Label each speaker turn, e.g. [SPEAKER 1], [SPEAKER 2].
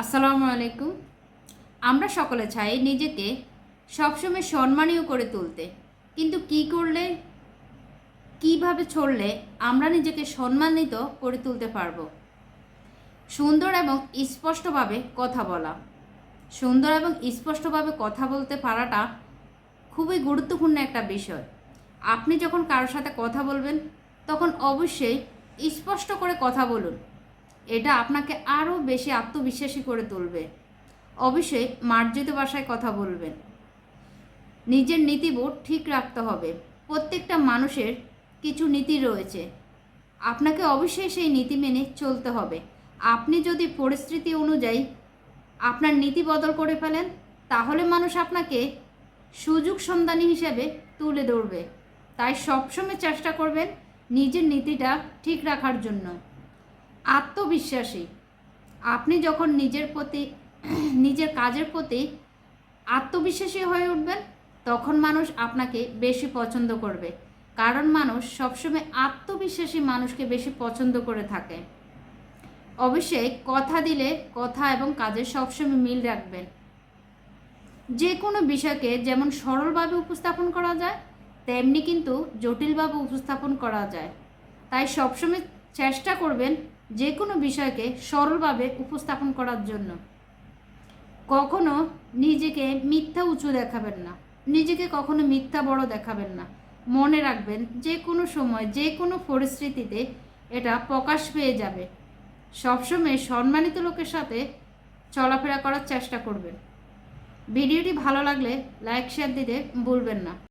[SPEAKER 1] আসসালামু আলাইকুম। আমরা সকলে চাই নিজেকে সবসময় সম্মানীয় করে তুলতে। কিন্তু কি করলে, কীভাবে চললে আমরা নিজেকে সম্মানিত করে তুলতে পারব? সুন্দর এবং স্পষ্টভাবে কথা বলা। সুন্দর এবং স্পষ্টভাবে কথা বলতে পারাটা খুবই গুরুত্বপূর্ণ একটা বিষয়। আপনি যখন কারোর সাথে কথা বলবেন, তখন অবশ্যই স্পষ্ট করে কথা বলুন। এটা আপনাকে আরও বেশি আত্মবিশ্বাসী করে তুলবে। অবশ্যই মার্জিত ভাষায় কথা বলবেন। নিজের নীতিবোধ ঠিক রাখতে হবে। প্রত্যেকটা মানুষের কিছু নীতি রয়েছে। আপনাকে অবশ্যই সেই নীতি মেনে চলতে হবে। আপনি যদি পরিস্থিতি অনুযায়ী আপনার নীতি বদল করে ফেলেন, তাহলে মানুষ আপনাকে সুযোগ সন্ধানী হিসেবে তুলে ধরবে। তাই সবসময় চেষ্টা করবেন নিজের নীতিটা ঠিক রাখার জন্য। আত্মবিশ্বাসী। আপনি যখন নিজের প্রতি, নিজের কাজের প্রতি আত্মবিশ্বাসী হয়ে উঠবেন, তখন মানুষ আপনাকে বেশি পছন্দ করবে। কারণ মানুষ সবসময় আত্মবিশ্বাসী মানুষকে বেশি পছন্দ করে থাকে। অবশ্যই কথা দিলে কথা এবং কাজে সবসময় মিল রাখবেন। যে কোনো বিষয়কে যেমন সরলভাবে উপস্থাপন করা যায়, তেমনি কিন্তু জটিলভাবে উপস্থাপন করা যায়। তাই সবসময় চেষ্টা করবেন যে কোনো বিষয়কে সরলভাবে উপস্থাপন করার জন্য। কখনো নিজেকে মিথ্যা উঁচু দেখাবেন না। নিজেকে কখনো মিথ্যা বড় দেখাবেন না। মনে রাখবেন যে কোনো সময় যে কোনো পরিস্থিতিতে এটা প্রকাশ পেয়ে যাবে। সবসময় সম্মানিত লোকের সাথে চলাফেরা করার চেষ্টা করবেন। ভিডিওটি ভালো লাগলে লাইক, শেয়ার দিতে ভুলবেন না।